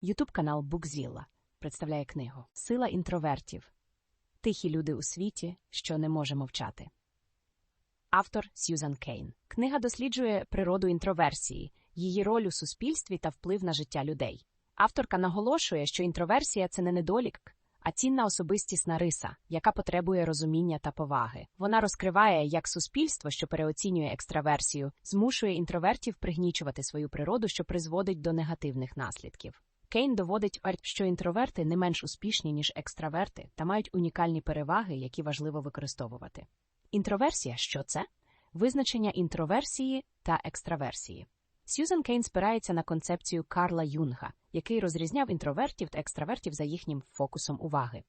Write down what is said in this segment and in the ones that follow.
Ютуб канал Букзіла представляє книгу Сила інтровертів. Тихі люди у світі, що не може мовчати. Автор Сьюзан Кейн. Книга досліджує природу інтроверсії, її роль у суспільстві та вплив на життя людей. Авторка наголошує, що інтроверсія це не недолік, а цінна особистісна риса, яка потребує розуміння та поваги. Вона розкриває, як суспільство, що переоцінює екстраверсію, змушує інтровертів пригнічувати свою природу, що призводить до негативних наслідків. Кейн доводить, що інтроверти не менш успішні, ніж екстраверти, та мають унікальні переваги, які важливо використовувати. Інтроверсія що це? Визначення інтроверсії та екстраверсії. Сьюзан Кейн спирається на концепцію Карла Юнга, який розрізняв інтровертів та екстравертів за їхнім фокусом уваги.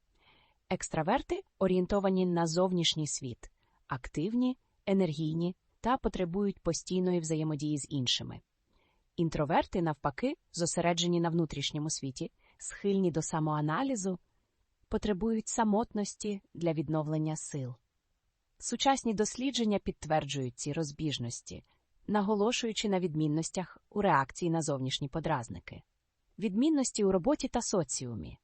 Екстраверти орієнтовані на зовнішній світ, активні, енергійні та потребують постійної взаємодії з іншими. Інтроверти, навпаки, зосереджені на внутрішньому світі, схильні до самоаналізу, потребують самотності для відновлення сил. Сучасні дослідження підтверджують ці розбіжності, наголошуючи на відмінностях у реакції на зовнішні подразники, відмінності у роботі та соціумі.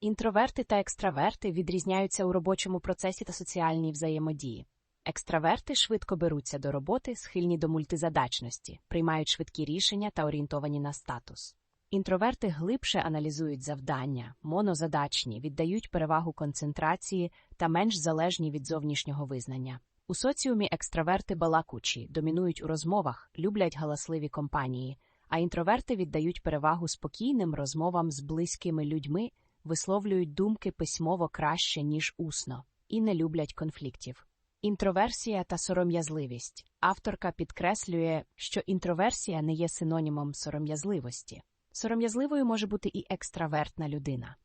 Інтроверти та екстраверти відрізняються у робочому процесі та соціальній взаємодії. Екстраверти швидко беруться до роботи, схильні до мультизадачності, приймають швидкі рішення та орієнтовані на статус. Інтроверти глибше аналізують завдання, монозадачні, віддають перевагу концентрації та менш залежні від зовнішнього визнання. У соціумі екстраверти балакучі, домінують у розмовах, люблять галасливі компанії, а інтроверти віддають перевагу спокійним розмовам з близькими людьми, висловлюють думки письмово краще, ніж усно, і не люблять конфліктів. Інтроверсія та сором'язливість. Авторка підкреслює, що інтроверсія не є синонімом сором'язливості. Сором'язливою може бути і екстравертна людина.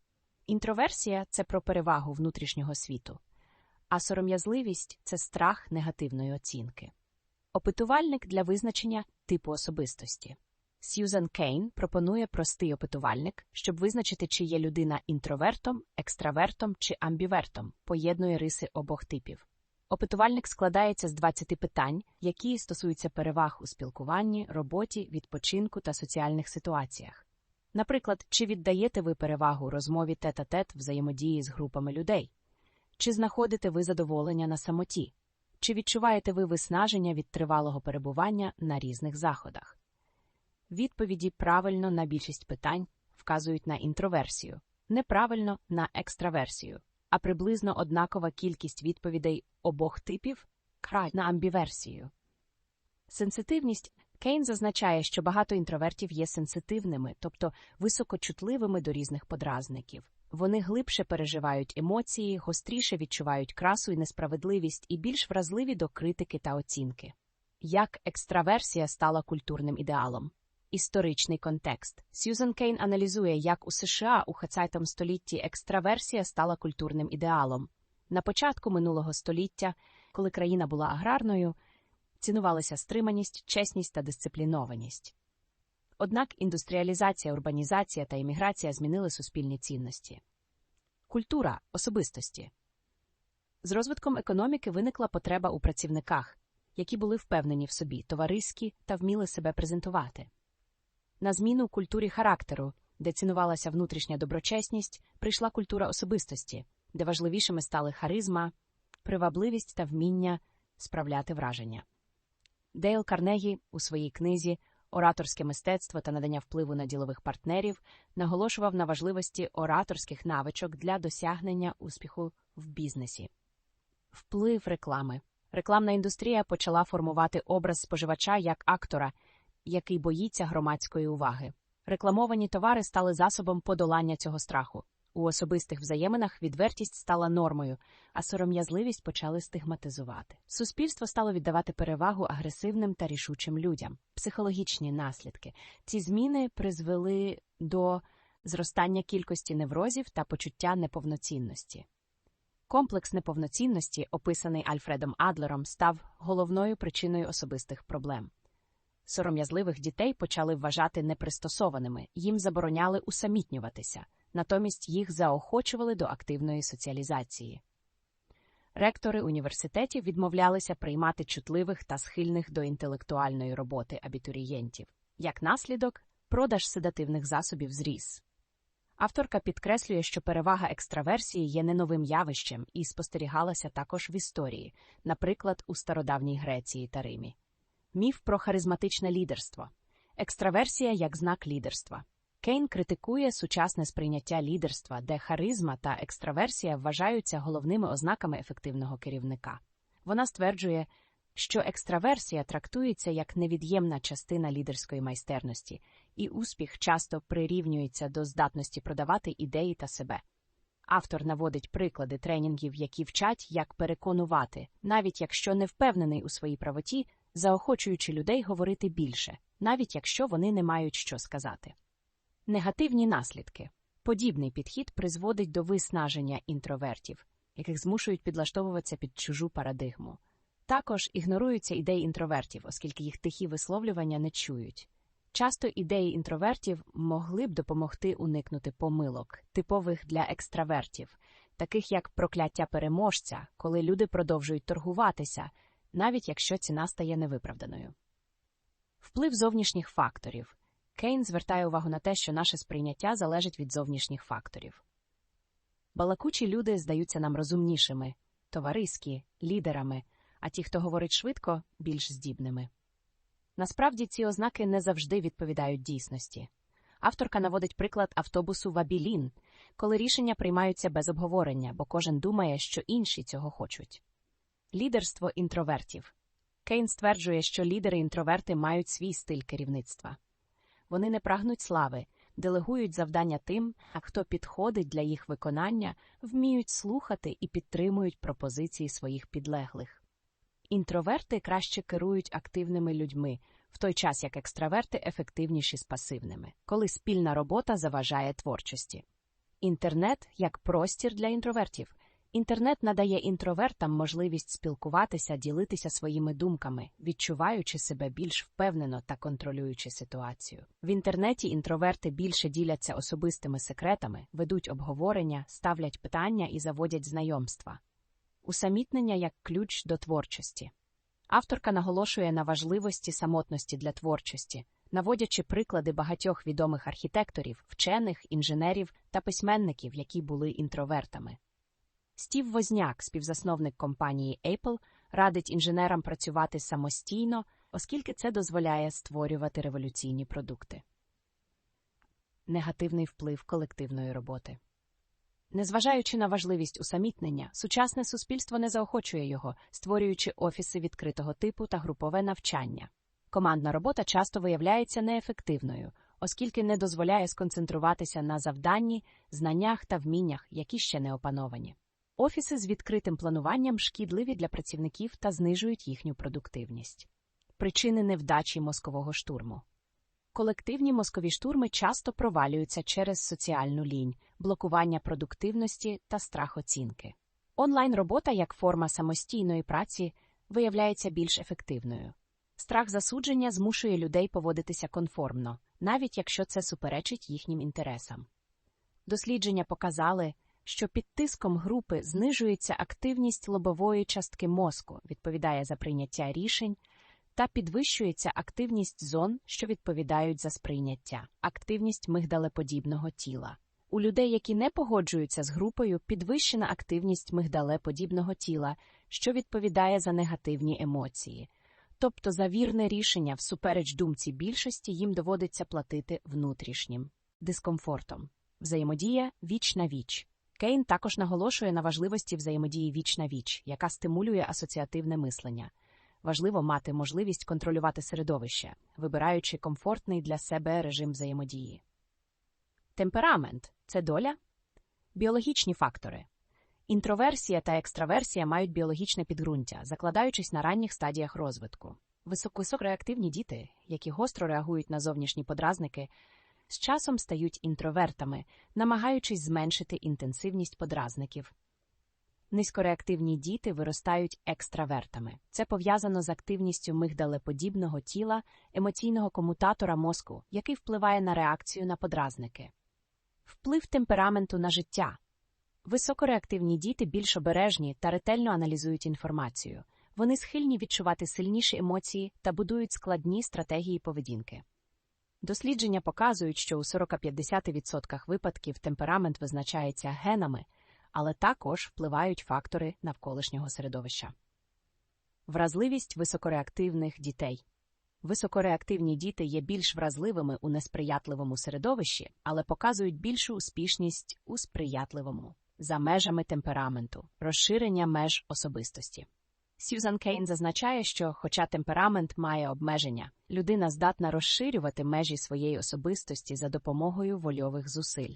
Інтроверсія це про перевагу внутрішнього світу, а сором'язливість це страх негативної оцінки. Опитувальник для визначення типу особистості. Сьюзан Кейн пропонує простий опитувальник, щоб визначити, чи є людина інтровертом, екстравертом чи амбівертом, поєднує риси обох типів. Опитувальник складається з 20 питань, які стосуються переваг у спілкуванні, роботі, відпочинку та соціальних ситуаціях. Наприклад, чи віддаєте ви перевагу розмові тет-а-тет взаємодії з групами людей? Чи знаходите ви задоволення на самоті? Чи відчуваєте ви виснаження від тривалого перебування на різних заходах? Відповіді правильно на більшість питань вказують на інтроверсію, неправильно на екстраверсію а приблизно однакова кількість відповідей обох типів край на амбіверсію. Сенситивність Кейн зазначає, що багато інтровертів є сенситивними, тобто високочутливими до різних подразників. Вони глибше переживають емоції, гостріше відчувають красу і несправедливість і більш вразливі до критики та оцінки. Як екстраверсія стала культурним ідеалом? Історичний контекст. Сьюзен Кейн аналізує, як у США у хацайтом столітті екстраверсія стала культурним ідеалом. На початку минулого століття, коли країна була аграрною, цінувалися стриманість, чесність та дисциплінованість. Однак індустріалізація, урбанізація та імміграція змінили суспільні цінності. Культура особистості. З розвитком економіки виникла потреба у працівниках, які були впевнені в собі, товариські та вміли себе презентувати. На зміну культурі характеру, де цінувалася внутрішня доброчесність, прийшла культура особистості, де важливішими стали харизма, привабливість та вміння справляти враження. Дейл Карнегі у своїй книзі Ораторське мистецтво та надання впливу на ділових партнерів наголошував на важливості ораторських навичок для досягнення успіху в бізнесі. Вплив реклами. Рекламна індустрія почала формувати образ споживача як актора який боїться громадської уваги. Рекламовані товари стали засобом подолання цього страху. У особистих взаєминах відвертість стала нормою, а сором'язливість почали стигматизувати. Суспільство стало віддавати перевагу агресивним та рішучим людям. Психологічні наслідки. Ці зміни призвели до зростання кількості неврозів та почуття неповноцінності. Комплекс неповноцінності, описаний Альфредом Адлером, став головною причиною особистих проблем. Сором'язливих дітей почали вважати непристосованими, їм забороняли усамітнюватися, натомість їх заохочували до активної соціалізації. Ректори університетів відмовлялися приймати чутливих та схильних до інтелектуальної роботи абітурієнтів. Як наслідок, продаж седативних засобів зріс. Авторка підкреслює, що перевага екстраверсії є не новим явищем і спостерігалася також в історії, наприклад, у стародавній Греції та Римі. Міф про харизматичне лідерство. Екстраверсія як знак лідерства. Кейн критикує сучасне сприйняття лідерства, де харизма та екстраверсія вважаються головними ознаками ефективного керівника. Вона стверджує, що екстраверсія трактується як невід'ємна частина лідерської майстерності, і успіх часто прирівнюється до здатності продавати ідеї та себе. Автор наводить приклади тренінгів, які вчать, як переконувати, навіть якщо не впевнений у своїй правоті, заохочуючи людей говорити більше, навіть якщо вони не мають що сказати. Негативні наслідки. Подібний підхід призводить до виснаження інтровертів, яких змушують підлаштовуватися під чужу парадигму. Також ігноруються ідеї інтровертів, оскільки їх тихі висловлювання не чують. Часто ідеї інтровертів могли б допомогти уникнути помилок, типових для екстравертів, таких як прокляття переможця, коли люди продовжують торгуватися, навіть якщо ціна стає невиправданою. Вплив зовнішніх факторів. Кейн звертає увагу на те, що наше сприйняття залежить від зовнішніх факторів. Балакучі люди здаються нам розумнішими, товариські, лідерами, а ті, хто говорить швидко, більш здібними. Насправді ці ознаки не завжди відповідають дійсності. Авторка наводить приклад автобусу Вабілін, коли рішення приймаються без обговорення, бо кожен думає, що інші цього хочуть. Лідерство інтровертів. Кейн стверджує, що лідери-інтроверти мають свій стиль керівництва. Вони не прагнуть слави, делегують завдання тим, а хто підходить для їх виконання, вміють слухати і підтримують пропозиції своїх підлеглих. Інтроверти краще керують активними людьми, в той час як екстраверти ефективніші з пасивними, коли спільна робота заважає творчості. Інтернет як простір для інтровертів. Інтернет надає інтровертам можливість спілкуватися, ділитися своїми думками, відчуваючи себе більш впевнено та контролюючи ситуацію. В інтернеті інтроверти більше діляться особистими секретами, ведуть обговорення, ставлять питання і заводять знайомства. Усамітнення як ключ до творчості. Авторка наголошує на важливості самотності для творчості, наводячи приклади багатьох відомих архітекторів, вчених, інженерів та письменників, які були інтровертами. Стів Возняк, співзасновник компанії Apple, радить інженерам працювати самостійно, оскільки це дозволяє створювати революційні продукти. Негативний вплив колективної роботи. Незважаючи на важливість усамітнення, сучасне суспільство не заохочує його, створюючи офіси відкритого типу та групове навчання. Командна робота часто виявляється неефективною, оскільки не дозволяє сконцентруватися на завданні, знаннях та вміннях, які ще не опановані. Офіси з відкритим плануванням шкідливі для працівників та знижують їхню продуктивність. Причини невдачі мозкового штурму. Колективні мозкові штурми часто провалюються через соціальну лінь, блокування продуктивності та страх оцінки. Онлайн робота як форма самостійної праці виявляється більш ефективною. Страх засудження змушує людей поводитися конформно, навіть якщо це суперечить їхнім інтересам. Дослідження показали, що під тиском групи знижується активність лобової частки мозку, відповідає за прийняття рішень, та підвищується активність зон, що відповідають за сприйняття, активність мигдалеподібного тіла. У людей, які не погоджуються з групою, підвищена активність мигдалеподібного тіла, що відповідає за негативні емоції. Тобто за вірне рішення всупереч думці більшості їм доводиться платити внутрішнім дискомфортом. Взаємодія віч на віч. Кейн також наголошує на важливості взаємодії віч на віч, яка стимулює асоціативне мислення. Важливо мати можливість контролювати середовище, вибираючи комфортний для себе режим взаємодії. Темперамент це доля, біологічні фактори. Інтроверсія та екстраверсія мають біологічне підґрунтя, закладаючись на ранніх стадіях розвитку. Високореактивні діти, які гостро реагують на зовнішні подразники, з часом стають інтровертами, намагаючись зменшити інтенсивність подразників. Низькореактивні діти виростають екстравертами. Це пов'язано з активністю мигдалеподібного тіла, емоційного комутатора мозку, який впливає на реакцію на подразники. Вплив темпераменту на життя. Високореактивні діти більш обережні та ретельно аналізують інформацію. Вони схильні відчувати сильніші емоції та будують складні стратегії поведінки. Дослідження показують, що у 40-50% випадків темперамент визначається генами, але також впливають фактори навколишнього середовища. Вразливість високореактивних дітей. Високореактивні діти є більш вразливими у несприятливому середовищі, але показують більшу успішність у сприятливому за межами темпераменту, розширення меж особистості. Сьюзан Кейн зазначає, що, хоча темперамент має обмеження, людина здатна розширювати межі своєї особистості за допомогою вольових зусиль.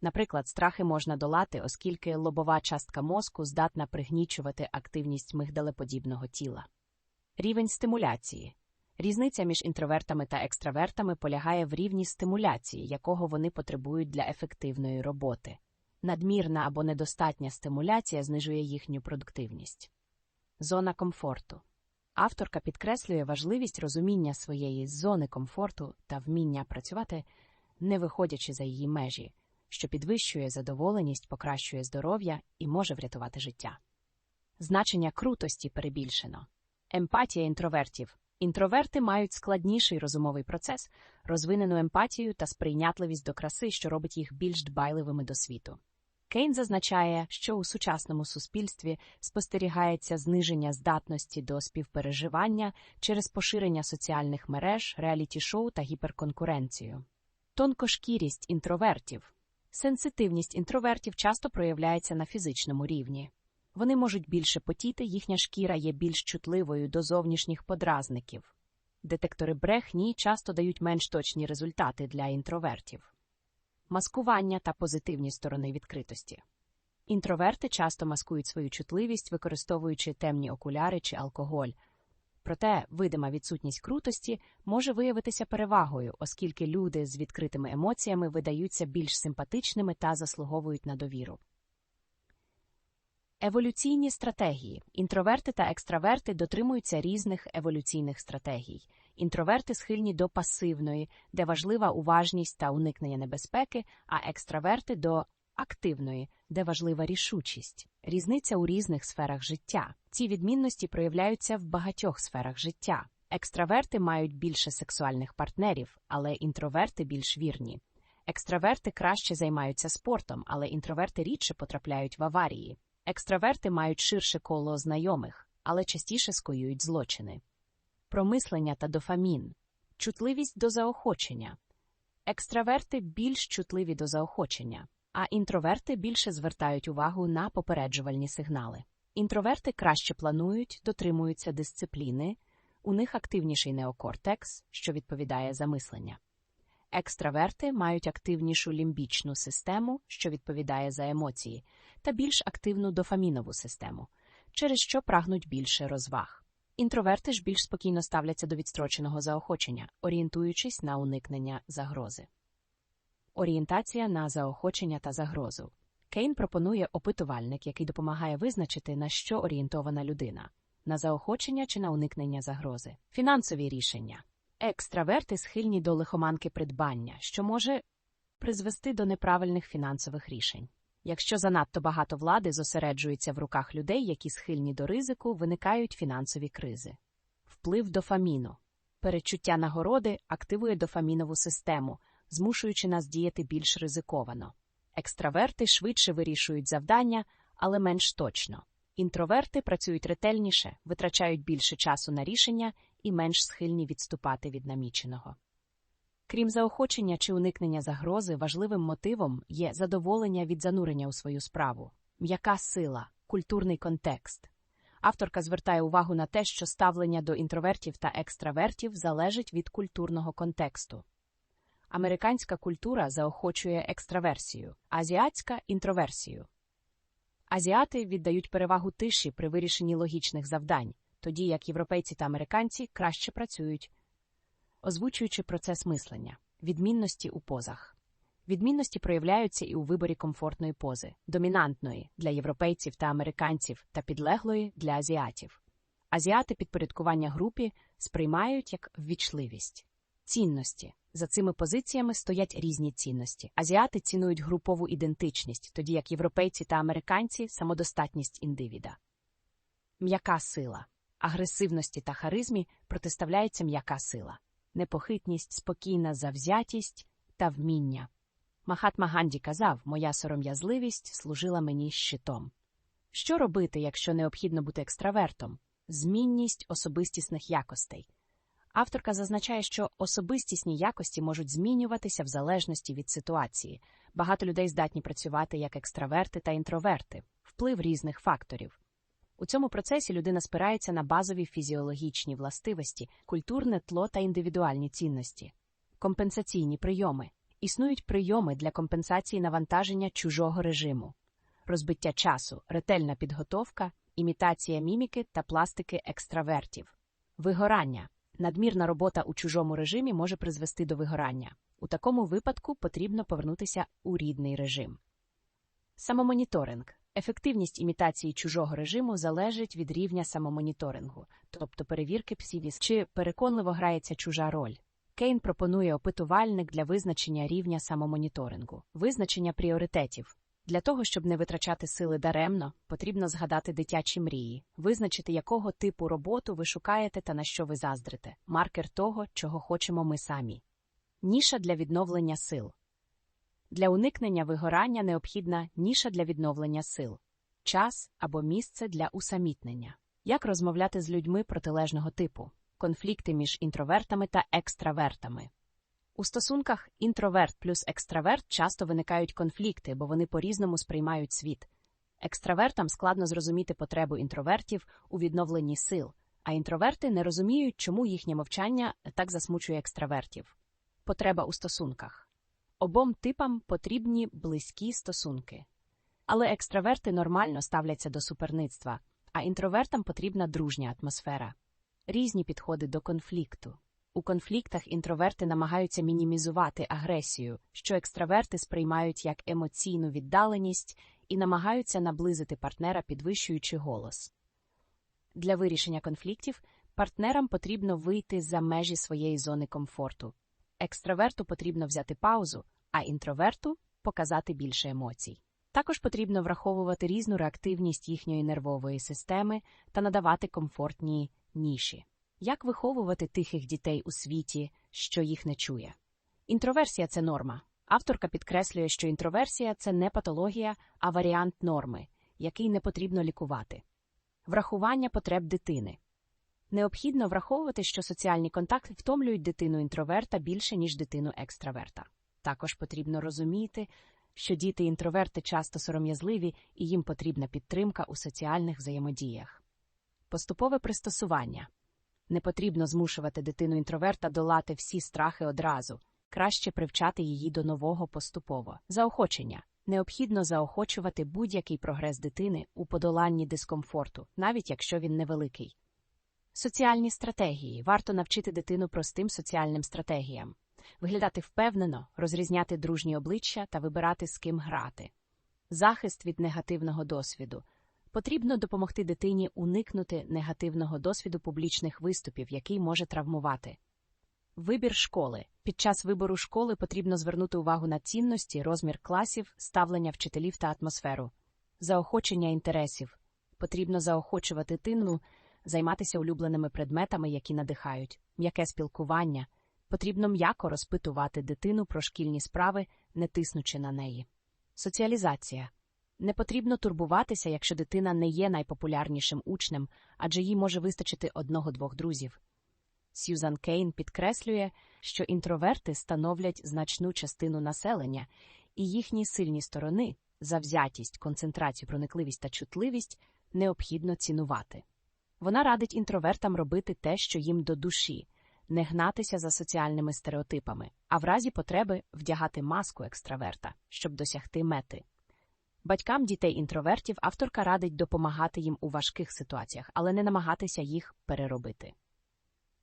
Наприклад, страхи можна долати, оскільки лобова частка мозку здатна пригнічувати активність мигдалеподібного тіла. Рівень стимуляції. Різниця між інтровертами та екстравертами полягає в рівні стимуляції, якого вони потребують для ефективної роботи. Надмірна або недостатня стимуляція знижує їхню продуктивність. Зона комфорту. Авторка підкреслює важливість розуміння своєї зони комфорту та вміння працювати, не виходячи за її межі, що підвищує задоволеність, покращує здоров'я і може врятувати життя. Значення крутості перебільшено. Емпатія інтровертів. Інтроверти мають складніший розумовий процес, розвинену емпатію та сприйнятливість до краси, що робить їх більш дбайливими до світу. Кейн зазначає, що у сучасному суспільстві спостерігається зниження здатності до співпереживання через поширення соціальних мереж, реаліті-шоу та гіперконкуренцію. Тонкошкірість інтровертів. Сенситивність інтровертів часто проявляється на фізичному рівні. Вони можуть більше потіти, їхня шкіра є більш чутливою до зовнішніх подразників. Детектори брехні часто дають менш точні результати для інтровертів. Маскування та позитивні сторони відкритості. Інтроверти часто маскують свою чутливість, використовуючи темні окуляри чи алкоголь. Проте видима відсутність крутості може виявитися перевагою, оскільки люди з відкритими емоціями видаються більш симпатичними та заслуговують на довіру. Еволюційні стратегії. Інтроверти та екстраверти дотримуються різних еволюційних стратегій. Інтроверти схильні до пасивної, де важлива уважність та уникнення небезпеки, а екстраверти до активної, де важлива рішучість. Різниця у різних сферах життя. Ці відмінності проявляються в багатьох сферах життя. Екстраверти мають більше сексуальних партнерів, але інтроверти більш вірні. Екстраверти краще займаються спортом, але інтроверти рідше потрапляють в аварії. Екстраверти мають ширше коло знайомих, але частіше скоюють злочини. Промислення та дофамін, чутливість до заохочення. Екстраверти більш чутливі до заохочення, а інтроверти більше звертають увагу на попереджувальні сигнали. Інтроверти краще планують, дотримуються дисципліни, у них активніший неокортекс, що відповідає за мислення. Екстраверти мають активнішу лімбічну систему, що відповідає за емоції, та більш активну дофамінову систему, через що прагнуть більше розваг. Інтроверти ж більш спокійно ставляться до відстроченого заохочення, орієнтуючись на уникнення загрози. Орієнтація на заохочення та загрозу. Кейн пропонує опитувальник, який допомагає визначити, на що орієнтована людина на заохочення чи на уникнення загрози. Фінансові рішення. Екстраверти схильні до лихоманки придбання, що може призвести до неправильних фінансових рішень. Якщо занадто багато влади зосереджується в руках людей, які схильні до ризику, виникають фінансові кризи. Вплив дофаміну. Перечуття нагороди активує дофамінову систему, змушуючи нас діяти більш ризиковано. Екстраверти швидше вирішують завдання, але менш точно. Інтроверти працюють ретельніше, витрачають більше часу на рішення і менш схильні відступати від наміченого. Крім заохочення чи уникнення загрози, важливим мотивом є задоволення від занурення у свою справу, м'яка сила, культурний контекст. Авторка звертає увагу на те, що ставлення до інтровертів та екстравертів залежить від культурного контексту. Американська культура заохочує екстраверсію, азіатська інтроверсію. Азіати віддають перевагу тиші при вирішенні логічних завдань, тоді як європейці та американці краще працюють, озвучуючи процес мислення, відмінності у позах. Відмінності проявляються і у виборі комфортної пози, домінантної для європейців та американців та підлеглої для азіатів. Азіати підпорядкування групі сприймають як ввічливість, цінності. За цими позиціями стоять різні цінності. Азіати цінують групову ідентичність, тоді як європейці та американці самодостатність індивіда. М'яка сила агресивності та харизмі протиставляється м'яка сила. Непохитність, спокійна завзятість та вміння. Махатма Ганді казав, моя сором'язливість служила мені щитом. Що робити, якщо необхідно бути екстравертом? Змінність особистісних якостей. Авторка зазначає, що особистісні якості можуть змінюватися в залежності від ситуації. Багато людей здатні працювати як екстраверти та інтроверти, вплив різних факторів. У цьому процесі людина спирається на базові фізіологічні властивості, культурне тло та індивідуальні цінності. Компенсаційні прийоми. Існують прийоми для компенсації навантаження чужого режиму, розбиття часу, ретельна підготовка, імітація міміки та пластики екстравертів, вигорання. Надмірна робота у чужому режимі може призвести до вигорання. У такому випадку потрібно повернутися у рідний режим. Самомоніторинг. Ефективність імітації чужого режиму залежить від рівня самомоніторингу, тобто перевірки псівіс, чи переконливо грається чужа роль. Кейн пропонує опитувальник для визначення рівня самомоніторингу, визначення пріоритетів. Для того, щоб не витрачати сили даремно, потрібно згадати дитячі мрії, визначити, якого типу роботу ви шукаєте та на що ви заздрите, маркер того, чого хочемо ми самі. Ніша для відновлення сил. Для уникнення вигорання необхідна ніша для відновлення сил, час або місце для усамітнення. Як розмовляти з людьми протилежного типу, конфлікти між інтровертами та екстравертами. У стосунках інтроверт плюс екстраверт часто виникають конфлікти, бо вони по-різному сприймають світ. Екстравертам складно зрозуміти потребу інтровертів у відновленні сил, а інтроверти не розуміють, чому їхнє мовчання так засмучує екстравертів. Потреба у стосунках. Обом типам потрібні близькі стосунки. Але екстраверти нормально ставляться до суперництва, а інтровертам потрібна дружня атмосфера. Різні підходи до конфлікту. У конфліктах інтроверти намагаються мінімізувати агресію, що екстраверти сприймають як емоційну віддаленість і намагаються наблизити партнера, підвищуючи голос. Для вирішення конфліктів партнерам потрібно вийти за межі своєї зони комфорту. Екстраверту потрібно взяти паузу, а інтроверту показати більше емоцій. Також потрібно враховувати різну реактивність їхньої нервової системи та надавати комфортні ніші. Як виховувати тихих дітей у світі, що їх не чує? Інтроверсія це норма. Авторка підкреслює, що інтроверсія це не патологія, а варіант норми, який не потрібно лікувати. Врахування потреб дитини. Необхідно враховувати, що соціальні контакти втомлюють дитину інтроверта більше, ніж дитину екстраверта. Також потрібно розуміти, що діти інтроверти часто сором'язливі і їм потрібна підтримка у соціальних взаємодіях. Поступове пристосування. Не потрібно змушувати дитину інтроверта долати всі страхи одразу, краще привчати її до нового поступово. Заохочення. Необхідно заохочувати будь-який прогрес дитини у подоланні дискомфорту, навіть якщо він невеликий. Соціальні стратегії варто навчити дитину простим соціальним стратегіям, виглядати впевнено, розрізняти дружні обличчя та вибирати з ким грати. Захист від негативного досвіду. Потрібно допомогти дитині уникнути негативного досвіду публічних виступів, який може травмувати. Вибір школи. Під час вибору школи потрібно звернути увагу на цінності, розмір класів, ставлення вчителів та атмосферу. Заохочення інтересів. Потрібно заохочувати дитину займатися улюбленими предметами, які надихають, м'яке спілкування. Потрібно м'яко розпитувати дитину про шкільні справи, не тиснучи на неї. Соціалізація. Не потрібно турбуватися, якщо дитина не є найпопулярнішим учнем, адже їй може вистачити одного-двох друзів. Сьюзан Кейн підкреслює, що інтроверти становлять значну частину населення, і їхні сильні сторони завзятість, концентрацію, проникливість та чутливість необхідно цінувати. Вона радить інтровертам робити те, що їм до душі, не гнатися за соціальними стереотипами, а в разі потреби вдягати маску екстраверта, щоб досягти мети. Батькам дітей-інтровертів авторка радить допомагати їм у важких ситуаціях, але не намагатися їх переробити.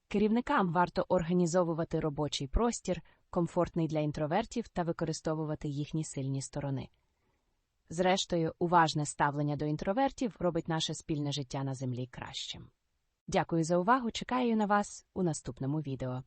Керівникам варто організовувати робочий простір, комфортний для інтровертів та використовувати їхні сильні сторони. Зрештою, уважне ставлення до інтровертів робить наше спільне життя на землі кращим. Дякую за увагу. Чекаю на вас у наступному відео.